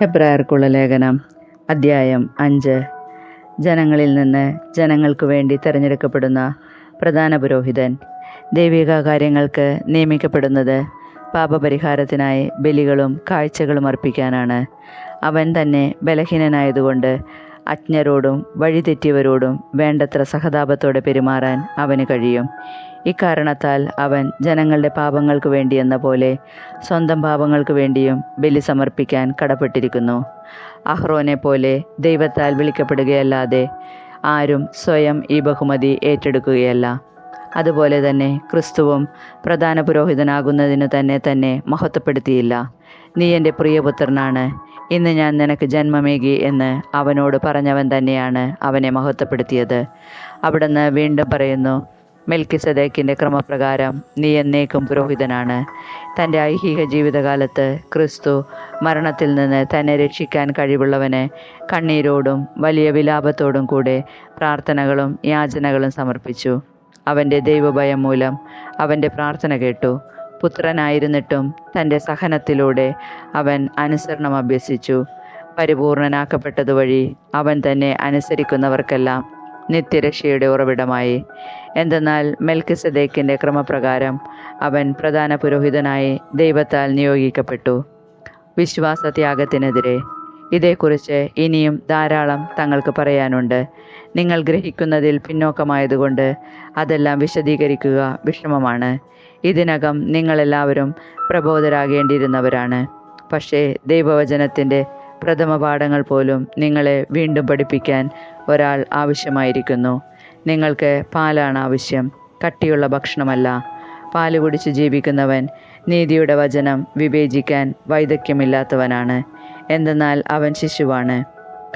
ഹെബ്രായർക്കുള്ള ലേഖനം അദ്ധ്യായം അഞ്ച്. ജനങ്ങളിൽ നിന്ന് ജനങ്ങൾക്ക് വേണ്ടി തിരഞ്ഞെടുക്കപ്പെടുന്ന പ്രധാന പുരോഹിതൻ. ദൈവിക കാര്യങ്ങൾക്ക് നിയമിക്കപ്പെടുന്നത് പാപപരിഹാരത്തിനായി ബലികളും കാഴ്ചകളും അർപ്പിക്കാനാണ്. അവൻ തന്നെ ബലഹീനനായതുകൊണ്ട് അജ്ഞരോടും വഴിതെറ്റിയവരോടും വേണ്ടത്ര സഹതാപത്തോടെ പെരുമാറാൻ അവന് കഴിയും. ഇക്കാരണത്താൽ അവൻ ജനങ്ങളുടെ പാപങ്ങൾക്ക് വേണ്ടി എന്ന പോലെ സ്വന്തം പാപങ്ങൾക്ക് വേണ്ടിയും ബലി സമർപ്പിക്കാൻ കടപ്പെട്ടിരിക്കുന്നു. അഹ്റോനെ പോലെ ദൈവത്താൽ വിളിക്കപ്പെടുകയല്ലാതെ ആരും സ്വയം ഈ ബഹുമതി ഏറ്റെടുക്കുകയല്ല. അതുപോലെ തന്നെ ക്രിസ്തുവും പ്രധാന പുരോഹിതനാകുന്നതിനു തന്നെ തന്നെ മഹത്വപ്പെടുത്തിയില്ല. നീ എന്റെ പ്രിയപുത്രനാണ്. ഇന്ന് ഞാൻ നിനക്ക് ജന്മമേകി എന്ന് അവനോട് പറഞ്ഞവൻ തന്നെയാണ് അവനെ മഹത്വപ്പെടുത്തിയത്. അവിടുന്ന് വീണ്ടും പറയുന്നു മെൽക്കിസദേക്കിന്റെ ക്രമപ്രകാരം നീ എന്നേക്കും പുരോഹിതനാണ്. തന്റെ ഐഹിക ജീവിതകാലത്ത് ക്രിസ്തു മരണത്തിൽ നിന്ന് തന്നെ രക്ഷിക്കാൻ കഴിവുള്ളവനെ കണ്ണീരോടും വലിയ വിലാപത്തോടും കൂടെ പ്രാർത്ഥനകളും യാചനകളും സമർപ്പിച്ചു. അവന്റെ ദൈവഭയം മൂലം അവന്റെ പ്രാർത്ഥന കേട്ടു. പുത്രനായിരുന്നിട്ടും തന്റെ സഹനത്തിലൂടെ അവൻ അനുസരണം അഭ്യസിച്ചു. പരിപൂർണനാക്കപ്പെട്ടതുവഴി അവൻ തന്നെ അനുസരിക്കുന്നവർക്കെല്ലാം നിത്യരക്ഷയുടെ ഉറവിടമായി. എന്തെന്നാൽ മെൽക്കിസദേക്കിന്റെ ക്രമപ്രകാരം അവൻ പ്രധാന പുരോഹിതനായി ദൈവത്താൽ നിയോഗിക്കപ്പെട്ടു. വിശ്വാസത്യാഗത്തിനെതിരെ. ഇതേക്കുറിച്ച് ഇനിയും ധാരാളം തങ്ങൾക്ക് പറയാനുണ്ട്. നിങ്ങൾ ഗ്രഹിക്കുന്നതിൽ പിന്നോക്കമായതുകൊണ്ട് അതെല്ലാം വിശദീകരിക്കുക വിഷമമാണ്. ഇതിനകം നിങ്ങളെല്ലാവരും പ്രബോധരാകേണ്ടിയിരുന്നവരാണ്. പക്ഷേ ദൈവവചനത്തിന്റെ പ്രഥമ പാഠങ്ങൾ പോലും നിങ്ങളെ വീണ്ടും പഠിപ്പിക്കാൻ ഒരാൾ ആവശ്യമായിരിക്കുന്നു. നിങ്ങൾക്ക് പാലാണ് ആവശ്യം കട്ടിയുള്ള ഭക്ഷണമല്ല. പാൽ കുടിച്ച് ജീവിക്കുന്നവൻ നീതിയുടെ വചനം വിവേചിക്കാൻ വൈദഗ്ധ്യമില്ലാത്തവനാണ്. എന്തെന്നാൽ അവൻ ശിശുവാണ്.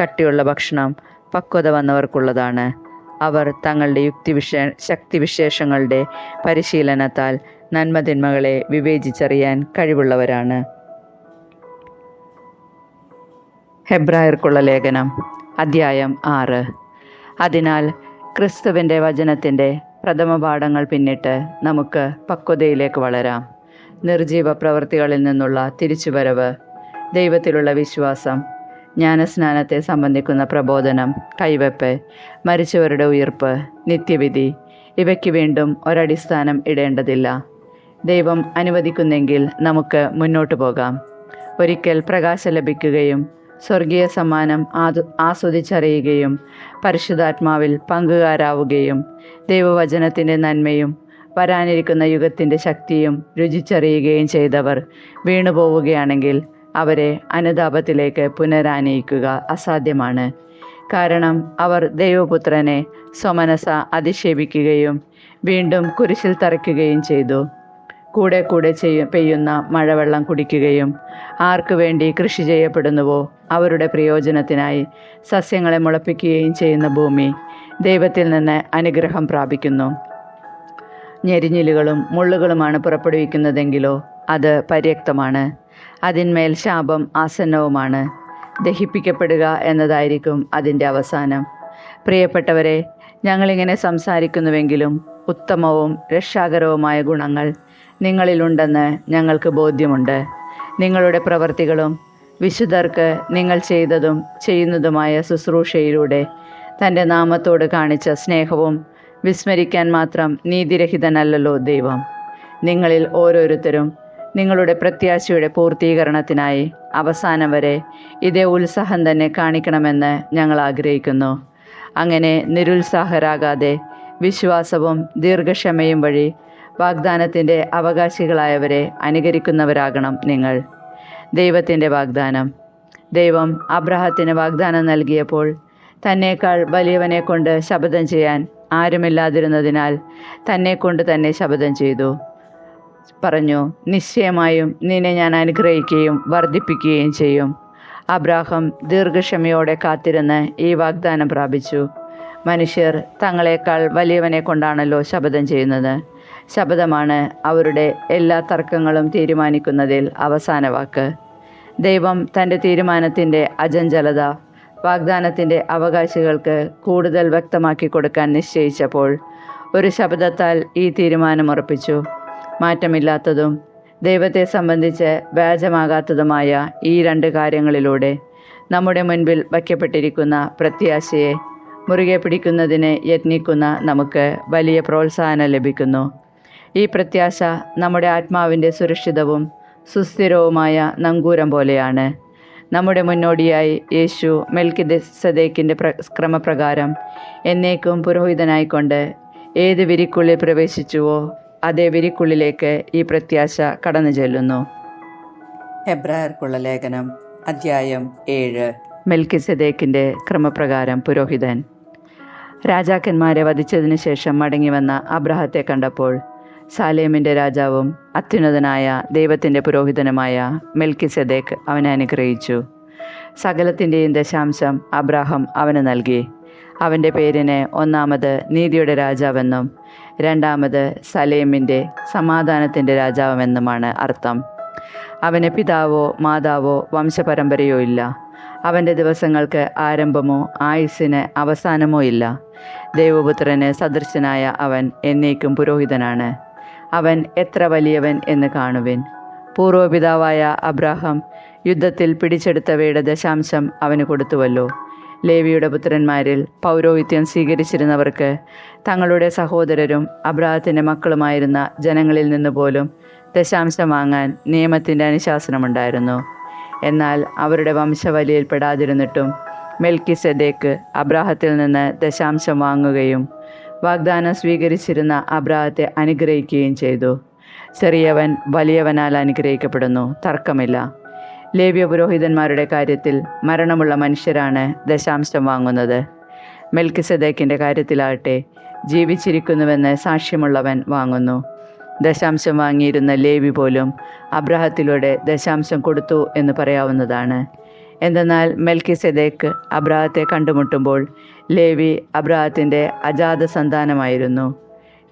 കട്ടിയുള്ള ഭക്ഷണം പക്വത വന്നവർക്കുള്ളതാണ്. അവർ തങ്ങളുടെ യുക്തിവിശ ശക്തിവിശേഷങ്ങളുടെ പരിശീലനത്താൽ നന്മതിന്മകളെ വിവേചിച്ചറിയാൻ കഴിവുള്ളവരാണ്. ഹെബ്രായർക്കുള്ള ലേഖനം അധ്യായം ആറ്. അതിനാൽ ക്രിസ്തുവിന്റെ വചനത്തിന്റെ പ്രഥമ പാഠങ്ങൾ പിന്നിട്ട് നമുക്ക് പക്വതയിലേക്ക് വളരാം. നിർജീവ പ്രവൃത്തികളിൽ നിന്നുള്ള തിരിച്ചുവരവ് ദൈവത്തിലുള്ള വിശ്വാസം ജ്ഞാനസ്നാനത്തെ സംബന്ധിക്കുന്ന പ്രബോധനം കൈവെപ്പ് മരിച്ചവരുടെ ഉയർപ്പ് നിത്യവിധി ഇവയ്ക്ക് വീണ്ടും ഒരടിസ്ഥാനം ഇടേണ്ടതില്ല. ദൈവം അനുവദിക്കുന്നെങ്കിൽ നമുക്ക് മുന്നോട്ട് പോകാം. ഒരിക്കൽ പ്രകാശം ലഭിക്കുകയും സ്വർഗീയ സമ്മാനം ആദ ആസ്വദിച്ചറിയുകയും പരിശുദ്ധാത്മാവിൽ പങ്കുകാരാവുകയും ദൈവവചനത്തിന്റെ നന്മയും വരാനിരിക്കുന്ന യുഗത്തിന്റെ ശക്തിയും രുചിച്ചറിയുകയും ചെയ്തവർ വീണുപോവുകയാണെങ്കിൽ അവരെ അനുതാപത്തിലേക്ക് പുനരാനയിക്കുക അസാധ്യമാണ്. കാരണം അവർ ദൈവപുത്രനെ സ്വമനസ അധിക്ഷേപിക്കുകയും വീണ്ടും കുരിശിൽ തറയ്ക്കുകയും ചെയ്തു. കൂടെ കൂടെ ചെയ്യ പെയ്യുന്ന മഴവെള്ളം കുടിക്കുകയും ആർക്കു വേണ്ടി കൃഷി ചെയ്യപ്പെടുന്നുവോ അവരുടെ പ്രയോജനത്തിനായി സസ്യങ്ങളെ മുളപ്പിക്കുകയും ചെയ്യുന്ന ഭൂമി ദൈവത്തിൽ നിന്ന് അനുഗ്രഹം പ്രാപിക്കുന്നു. ഞെരിഞ്ഞിലുകളും മുള്ളുകളുമാണ് പുറപ്പെടുവിക്കുന്നതെങ്കിലോ അത് പര്യക്തമാണ് അതിന്മേൽ ശാപം ആസന്നവുമാണ്. ദഹിപ്പിക്കപ്പെടുക എന്നതായിരിക്കും അതിന്റെ അവസാനം. പ്രിയപ്പെട്ടവരെ ഞങ്ങളിങ്ങനെ സംസാരിക്കുന്നുവെങ്കിലും ഉത്തമവും രക്ഷാകരവുമായ ഗുണങ്ങൾ നിങ്ങളിലുണ്ടെന്ന് ഞങ്ങൾക്ക് ബോധ്യമുണ്ട്. നിങ്ങളുടെ പ്രവർത്തികളും വിശുദ്ധർക്ക് നിങ്ങൾ ചെയ്തതും ചെയ്യുന്നതുമായ ശുശ്രൂഷയിലൂടെ തന്റെ നാമത്തോട് കാണിച്ച സ്നേഹവും വിസ്മരിക്കാൻ മാത്രം നീതിരഹിതനല്ലല്ലോ ദൈവം. നിങ്ങളിൽ ഓരോരുത്തരും നിങ്ങളുടെ പ്രത്യാശയുടെ പൂർത്തീകരണത്തിനായി അവസാനം വരെ ഇതേ ഉത്സാഹം തന്നെ കാണിക്കണമെന്ന് ഞങ്ങൾ ആഗ്രഹിക്കുന്നു. അങ്ങനെ നിരുത്സാഹരാകാതെ വിശ്വാസവും ദീർഘക്ഷമയും വഴി വാഗ്ദാനത്തിന്റെ അവകാശികളായവരെ അനുകരിക്കുന്നവരാകണം നിങ്ങൾ. ദൈവത്തിന്റെ വാഗ്ദാനം. ദൈവം അബ്രഹത്തിന് വാഗ്ദാനം നൽകിയപ്പോൾ തന്നേക്കാൾ വലിയവനെ കൊണ്ട് ശപഥം ചെയ്യാൻ ആരുമില്ലാതിരുന്നതിനാൽ തന്നെ കൊണ്ട് തന്നെ ശപഥം ചെയ്തു. പറഞ്ഞു നിശ്ചയമായും നിന്നെ ഞാൻ അനുഗ്രഹിക്കുകയും വർദ്ധിപ്പിക്കുകയും ചെയ്യും. അബ്രാഹം ദീർഘക്ഷമയോടെ കാത്തിരുന്ന് ഈ വാഗ്ദാനം പ്രാപിച്ചു. മനുഷ്യർ തങ്ങളെക്കാൾ വലിയവനെ കൊണ്ടാണല്ലോ ശപഥം ചെയ്യുന്നത്. ശപഥമാണ് അവരുടെ എല്ലാ തർക്കങ്ങളും തീരുമാനിക്കുന്നതിൽ അവസാന വാക്ക്. ദൈവം തന്റെ തീരുമാനത്തിന്റെ അജഞ്ചലത വാഗ്ദാനത്തിന്റെ അവകാശികൾക്ക് കൂടുതൽ വ്യക്തമാക്കി കൊടുക്കാൻ നിശ്ചയിച്ചപ്പോൾ ഒരു ശബ്ദത്താൽ ഈ തീരുമാനം ഉറപ്പിച്ചു. മാറ്റമില്ലാത്തതും ദൈവത്തെ സംബന്ധിച്ച് വ്യാജമാകാത്തതുമായ ഈ രണ്ട് കാര്യങ്ങളിലൂടെ നമ്മുടെ മുൻപിൽ വയ്ക്കപ്പെട്ടിരിക്കുന്ന പ്രത്യാശയെ മുറുകെ പിടിക്കുന്നതിന് യത്നിക്കുന്ന നമുക്ക് വലിയ പ്രോത്സാഹനം ലഭിക്കുന്നു. ഈ പ്രത്യാശ നമ്മുടെ ആത്മാവിന്റെ സുരക്ഷിതവും സുസ്ഥിരവുമായ നങ്കൂരം പോലെയാണ്. നമ്മുടെ മുന്നോടിയായി യേശു മെൽക്കി സദേക്കിന്റെ പ്ര ക്രമപ്രകാരം എന്നേക്കും പുരോഹിതനായിക്കൊണ്ട് ഏത് വിരിക്കുള്ളിൽ പ്രവേശിച്ചുവോ അതേ വിരിക്കുള്ളിലേക്ക് ഈ പ്രത്യാശ കടന്നു ചെല്ലുന്നു. ഹെബ്രായർക്കുള്ള ലേഖനം അധ്യായം ഏഴ്. മെൽക്കി സദേക്കിന്റെ ക്രമപ്രകാരം പുരോഹിതൻ. രാജാക്കന്മാരെ വധിച്ചതിന് ശേഷം മടങ്ങി വന്ന അബ്രഹത്തെ കണ്ടപ്പോൾ സാലേമിന്റെ രാജാവും അത്യുന്നതനായ ദൈവത്തിന്റെ പുരോഹിതനുമായ മെൽക്കി സെദേക്ക് അവനെ അനുഗ്രഹിച്ചു. സകലത്തിന്റെയും ദശാംശം അബ്രാഹം അവന് നൽകി. അവന്റെ പേരിന് ഒന്നാമത് നീതിയുടെ രാജാവെന്നും രണ്ടാമത് സലേമിന്റെ സമാധാനത്തിന്റെ രാജാവെന്നുമാണ് അർത്ഥം. അവന് പിതാവോ മാതാവോ വംശപരമ്പരയോ ഇല്ല. അവന്റെ ദിവസങ്ങൾക്ക് ആരംഭമോ ആയുസ്സിന് അവസാനമോ ഇല്ല. ദൈവപുത്രന് സദൃശനായ അവൻ എന്നേക്കും പുരോഹിതനാണ്. അവൻ എത്ര വലിയവൻ എന്ന് കാണുവിൻ. പൂർവപിതാവായ അബ്രാഹം യുദ്ധത്തിൽ പിടിച്ചെടുത്തവയുടെ ദശാംശം അവന് കൊടുത്തുവല്ലോ. ലേവിയുടെ പുത്രന്മാരിൽ പൗരോഹിത്യം സ്വീകരിച്ചിരുന്നവർക്ക് തങ്ങളുടെ സഹോദരരും അബ്രാഹത്തിന്റെ മക്കളുമായിരുന്ന ജനങ്ങളിൽ നിന്ന് പോലും ദശാംശം വാങ്ങാൻ നിയമത്തിന്റെ അനുശാസനമുണ്ടായിരുന്നു. എന്നാൽ അവരുടെ വംശവലിയിൽപ്പെടാതിരുന്നിട്ടും മെൽക്കി സെദേക്ക് അബ്രാഹത്തിൽ നിന്ന് ദശാംശം വാങ്ങുകയും വാഗ്ദാനം സ്വീകരിച്ചിരുന്ന അബ്രാഹത്തെ അനുഗ്രഹിക്കുകയും ചെയ്തു. ചെറിയവൻ വലിയവനാൽ അനുഗ്രഹിക്കപ്പെടുന്നു. തർക്കമില്ല. ലേവ്യ പുരോഹിതന്മാരുടെ കാര്യത്തിൽ മരണമുള്ള മനുഷ്യരാണ് ദശാംശം വാങ്ങുന്നത്. മെൽക്കിസദേക്കിന്റെ കാര്യത്തിലാകട്ടെ ജീവിച്ചിരിക്കുന്നുവെന്ന് സാക്ഷ്യമുള്ളവൻ വാങ്ങുന്നു. ദശാംശം വാങ്ങിയിരുന്ന ലേവി പോലും അബ്രാഹത്തിലൂടെ ദശാംശം കൊടുത്തു എന്ന് പറയാവുന്നതാണ്. എന്തെന്നാൽ മെൽക്കിസെദേക്ക് അബ്രാഹത്തെ കണ്ടുമുട്ടുമ്പോൾ ലേവി അബ്രാഹത്തിന്റെ അജാത സന്താനമായിരുന്നു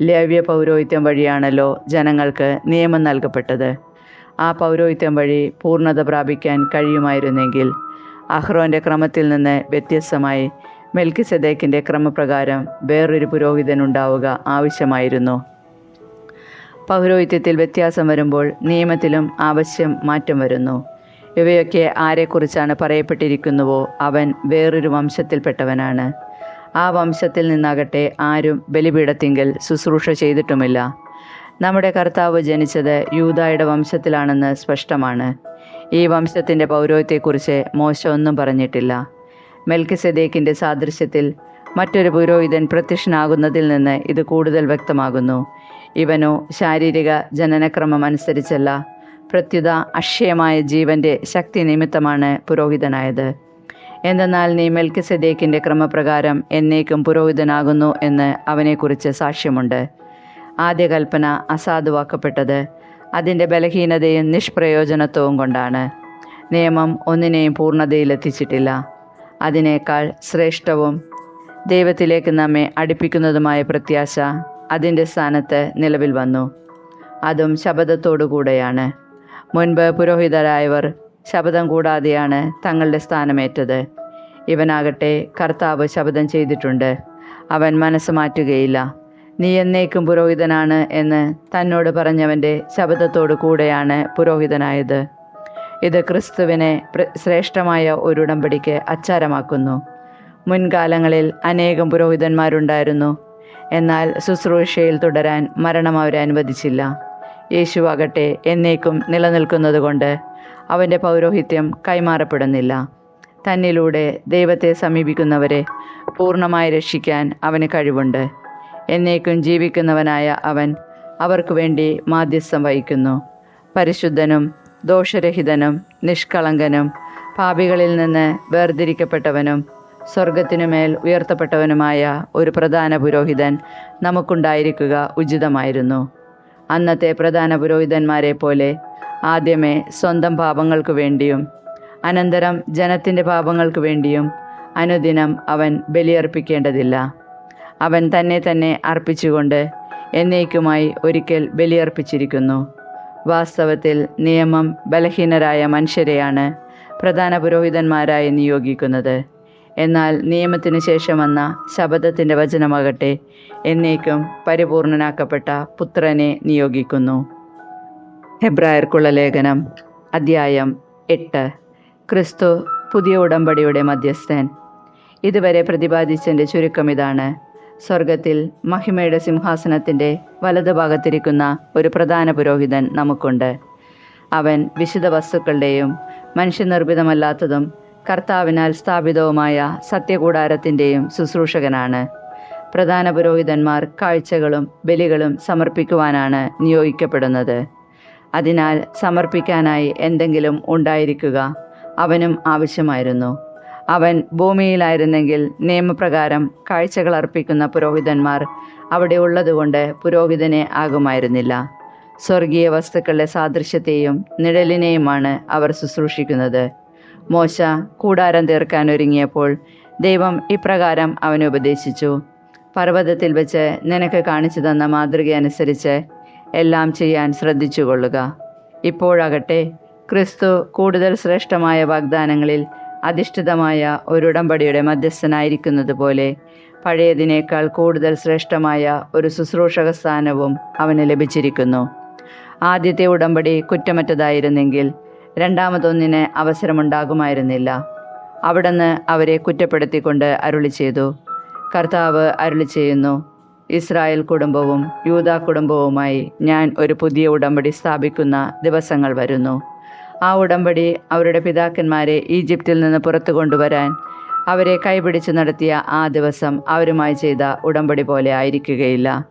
ലേവ്യ പൗരോഹിത്യം വഴിയാണല്ലോ ജനങ്ങൾക്ക് നിയമം നൽകപ്പെട്ടത്. ആ പൗരോഹിത്യം വഴി പൂർണത പ്രാപിക്കാൻ കഴിയുമായിരുന്നെങ്കിൽ അഹ്റോന്റെ ക്രമത്തിൽ നിന്ന് വ്യത്യസ്തമായി മെൽക്കി സെദേക്കിന്റെ ക്രമപ്രകാരം വേറൊരു പുരോഹിതനുണ്ടാവുക ആവശ്യമായിരുന്നു. പൗരോഹിത്യത്തിൽ വ്യത്യാസം വരുമ്പോൾ നിയമത്തിലും ആവശ്യം മാറ്റം വരുന്നു. ഇവയൊക്കെ ആരെക്കുറിച്ചാണ് പറയപ്പെട്ടിരിക്കുന്നുവോ? അവൻ വേറൊരു വംശത്തിൽപ്പെട്ടവനാണ്. ആ വംശത്തിൽ നിന്നാകട്ടെ ആരും ബലിപീഠത്തിങ്കൽ ശുശ്രൂഷ ചെയ്തിട്ടുമില്ല. നമ്മുടെ കർത്താവ് ജനിച്ചത് യൂതായുടെ വംശത്തിലാണെന്ന് സ്പഷ്ടമാണ്. ഈ വംശത്തിന്റെ പൗരോഹിത്യത്തെക്കുറിച്ച് മോശ ഒന്നും പറഞ്ഞിട്ടില്ല. മെൽക്കിസെദേക്കിന്റെ സാദൃശ്യത്തിൽ മറ്റൊരു പുരോഹിതൻ പ്രത്യക്ഷനാകുന്നതിൽ നിന്ന് ഇത് കൂടുതൽ വ്യക്തമാകുന്നു. ഇവനോ ശാരീരിക ജനനക്രമം അനുസരിച്ചല്ല പ്രത്യുത അക്ഷയമായ ജീവന്റെ ശക്തി നിമിത്തമാണ് പുരോഹിതനായത്. എന്തെന്നാൽ നീ മെൽക്കിസെദേക്കിന്റെ ക്രമപ്രകാരം എന്നേക്കും പുരോഹിതനാകുന്നു എന്ന് അവനെക്കുറിച്ച് സാക്ഷ്യമുണ്ട്. ആദ്യ കൽപ്പന അസാധുവാക്കപ്പെട്ടത് അതിന്റെ ബലഹീനതയും നിഷ്പ്രയോജനത്വവും കൊണ്ടാണ്. നിയമം ഒന്നിനെയും പൂർണതയിലെത്തിച്ചിട്ടില്ല. അതിനേക്കാൾ ശ്രേഷ്ഠവും ദൈവത്തിലേക്ക് നമ്മെ അടുപ്പിക്കുന്നതുമായ പ്രത്യാശ അതിന്റെ സ്ഥാനത്ത് നിലവിൽ വന്നു. അതും ശബദത്തോടുകൂടെയാണ് മുൻപ് പുരോഹിതരായവർ ശപഥം കൂടാതെയാണ് തങ്ങളുടെ സ്ഥാനമേറ്റത്. ഇവനാകട്ടെ കർത്താവ് ശപഥം ചെയ്തിട്ടുണ്ട്. അവൻ മനസ്സ് മാറ്റുകയില്ല. നീ എന്നേക്കും പുരോഹിതനാണ് എന്ന് തന്നോട് പറഞ്ഞവന്റെ ശബ്ദത്തോടു കൂടെയാണ് പുരോഹിതനായത്. ഇത് ക്രിസ്തുവിനെ ശ്രേഷ്ഠമായ ഒരു ഉടമ്പടിക്ക് അച്ചാരമാക്കുന്നു. മുൻകാലങ്ങളിൽ അനേകം പുരോഹിതന്മാരുണ്ടായിരുന്നു. എന്നാൽ ശുശ്രൂഷയിൽ തുടരാൻ മരണം അവരെ അനുവദിച്ചില്ല. യേശുവാകട്ടെ എന്നേക്കും നിലനിൽക്കുന്നതുകൊണ്ട് അവന്റെ പൗരോഹിത്യം കൈമാറപ്പെടുന്നില്ല. തന്നിലൂടെ ദൈവത്തെ സമീപിക്കുന്നവരെ പൂർണമായി രക്ഷിക്കാൻ അവന് കഴിവുണ്ട്. എന്നേക്കും ജീവിക്കുന്നവനായ അവൻ അവർക്ക് വേണ്ടി മാധ്യസ്ഥം വഹിക്കുന്നു. പരിശുദ്ധനും ദോഷരഹിതനും നിഷ്കളങ്കനും പാപികളിൽ നിന്ന് വേർതിരിക്കപ്പെട്ടവനും സ്വർഗത്തിനുമേൽ ഉയർത്തപ്പെട്ടവനുമായ ഒരു പ്രധാന പുരോഹിതൻ നമുക്കുണ്ടായിരിക്കുക ഉചിതമായിരുന്നു. അന്നത്തെ പ്രധാന പുരോഹിതന്മാരെ പോലെ ആദ്യമേ സ്വന്തം പാപങ്ങൾക്ക് വേണ്ടിയും അനന്തരം ജനത്തിന്റെ പാപങ്ങൾക്ക് വേണ്ടിയും അനുദിനം അവൻ ബലിയർപ്പിക്കേണ്ടതില്ല. അവൻ തന്നെ തന്നെ അർപ്പിച്ചുകൊണ്ട് എന്നേക്കുമായി ഒരിക്കൽ ബലിയർപ്പിച്ചിരിക്കുന്നു. വാസ്തവത്തിൽ നിയമം ബലഹീനരായ മനുഷ്യരെയാണ് പ്രധാന പുരോഹിതന്മാരായി നിയോഗിക്കുന്നത്. എന്നാൽ നിയമത്തിന് ശേഷം വന്ന ശബദത്തിന്റെ വചനമാകട്ടെ. എന്നേക്കും പരിപൂർണനാക്കപ്പെട്ട പുത്രനെ നിയോഗിക്കുന്നു. ഹെബ്രായർക്കുള്ള ലേഖനം അദ്ധ്യായം എട്ട്. ക്രിസ്തു പുതിയ ഉടമ്പടിയുടെ മധ്യസ്ഥൻ. ഇതുവരെ പ്രതിപാദിച്ചതിന്റെ ചുരുക്കം ഇതാണ്. സ്വർഗത്തിൽ മഹിമയുടെ സിംഹാസനത്തിന്റെ വലതുഭാഗത്തിരിക്കുന്ന ഒരു പ്രധാന പുരോഹിതൻ നമുക്കുണ്ട്. അവൻ വിശുദ്ധ വസ്തുക്കളുടെയും മനുഷ്യനിർമ്മിതമല്ലാത്തതും കർത്താവിനാൽ സ്ഥാപിതവുമായ സത്യകൂടാരത്തിന്റെയും ശുശ്രൂഷകനാണ്. പ്രധാന പുരോഹിതന്മാർ കാഴ്ചകളും ബലികളും സമർപ്പിക്കുവാനാണ് നിയോഗിക്കപ്പെടുന്നത്. അതിനാൽ സമർപ്പിക്കാനായി എന്തെങ്കിലും ഉണ്ടായിരിക്കുക അവനും ആവശ്യമായിരുന്നു. അവൻ ഭൂമിയിലായിരുന്നെങ്കിൽ നിയമപ്രകാരം കാഴ്ചകൾ അർപ്പിക്കുന്ന പുരോഹിതന്മാർ അവിടെ ഉള്ളതുകൊണ്ട് പുരോഹിതനെ ആകുമായിരുന്നില്ല. സ്വർഗീയ വസ്തുക്കളുടെ സാദൃശ്യത്തെയും നിഴലിനെയുമാണ് അവർ ശുശ്രൂഷിക്കുന്നത്. മോശ കൂടാരം തീർക്കാൻ ഒരുങ്ങിയപ്പോൾ ദൈവം ഇപ്രകാരം അവനെ ഉപദേശിച്ചു. പർവതത്തിൽ വെച്ച് നിനക്ക് കാണിച്ചു തന്ന മാതൃക അനുസരിച്ച് എല്ലാം ചെയ്യാൻ ശ്രദ്ധിച്ചുകൊള്ളുക. ഇപ്പോഴാകട്ടെ ക്രിസ്തു കൂടുതൽ ശ്രേഷ്ഠമായ വാഗ്ദാനങ്ങളിൽ അധിഷ്ഠിതമായ ഒരു ഉടമ്പടിയുടെ മധ്യസ്ഥനായിരിക്കുന്നത് പോലെ പഴയതിനേക്കാൾ കൂടുതൽ ശ്രേഷ്ഠമായ ഒരു ശുശ്രൂഷക സ്ഥാനവും അവന് ലഭിച്ചിരിക്കുന്നു. ആദ്യത്തെ ഉടമ്പടി കുറ്റമറ്റതായിരുന്നെങ്കിൽ രണ്ടാമതൊന്നിന് അവസരമുണ്ടാകുമായിരുന്നില്ല. അവിടുന്ന് അവരെ കുറ്റപ്പെടുത്തിക്കൊണ്ട് അരുളി ചെയ്തു. കർത്താവ് അരുളി ചെയ്യുന്നു ഇസ്രായേൽ കുടുംബവും യൂത കുടുംബവുമായി ഞാൻ ഒരു പുതിയ ഉടമ്പടി സ്ഥാപിക്കുന്ന ദിവസങ്ങൾ വരുന്നു. ആ ഉടമ്പടി അവരുടെ പിതാക്കന്മാരെ ഈജിപ്തിൽ നിന്ന് പുറത്തു കൊണ്ടുവരാൻ അവരെ കൈപിടിച്ച് നടത്തിയ ആ ദിവസം അവരുമായി ചെയ്ത ഉടമ്പടി പോലെ ആയിരിക്കുകയില്ല.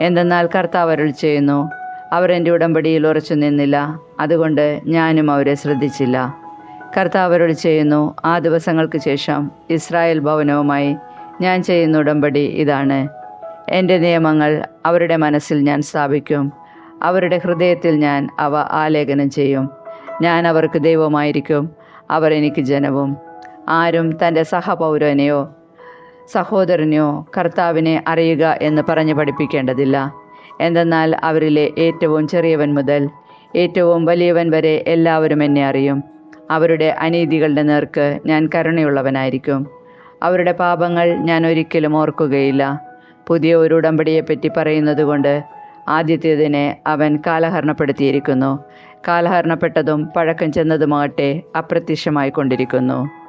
എന്തെന്നാൽ കർത്താവ് അരുൾ ചെയ്യുന്നു അവർ എന്റെ ഉടമ്പടിയിൽ ഉറച്ചു നിന്നില്ല. അതുകൊണ്ട് ഞാനും അവരെ ശ്രദ്ധിച്ചില്ല. കർത്താവരോട് ചെയ്യുന്നു ആ ദിവസങ്ങൾക്ക് ശേഷം ഇസ്രായേൽ ഭവനവുമായി ഞാൻ ചെയ്യുന്ന ഉടമ്പടി ഇതാണ്. എന്റെ നിയമങ്ങൾ അവരുടെ മനസ്സിൽ ഞാൻ സ്ഥാപിക്കും. അവരുടെ ഹൃദയത്തിൽ ഞാൻ അവ ആലേഖനം ചെയ്യും. ഞാൻ അവർക്ക് ദൈവമായിരിക്കും അവർ എനിക്ക് ജനവും. ആരും തന്റെ സഹപൗരനെയോ സഹോദരനെയോ കർത്താവിനെ അറിയുക എന്ന് പറഞ്ഞു പഠിപ്പിക്കേണ്ടതില്ല. എന്തെന്നാൽ അവരിലെ ഏറ്റവും ചെറിയവൻ മുതൽ ഏറ്റവും വലിയവൻ വരെ എല്ലാവരും എന്നെ അറിയും. അവരുടെ അനീതികളുടെ നേർക്ക് ഞാൻ കരുണയുള്ളവനായിരിക്കും. അവരുടെ പാപങ്ങൾ ഞാൻ ഒരിക്കലും ഓർക്കുകയില്ല. പുതിയ ഒരു ഉടമ്പടിയെപ്പറ്റി പറയുന്നത് കൊണ്ട് ആദ്യത്തേതിനെ അവൻ കാലഹരണപ്പെടുത്തിയിരിക്കുന്നു. കാലഹരണപ്പെട്ടതും പഴക്കം ചെന്നതുമാകട്ടെ അപ്രത്യക്ഷമായി കൊണ്ടിരിക്കുന്നു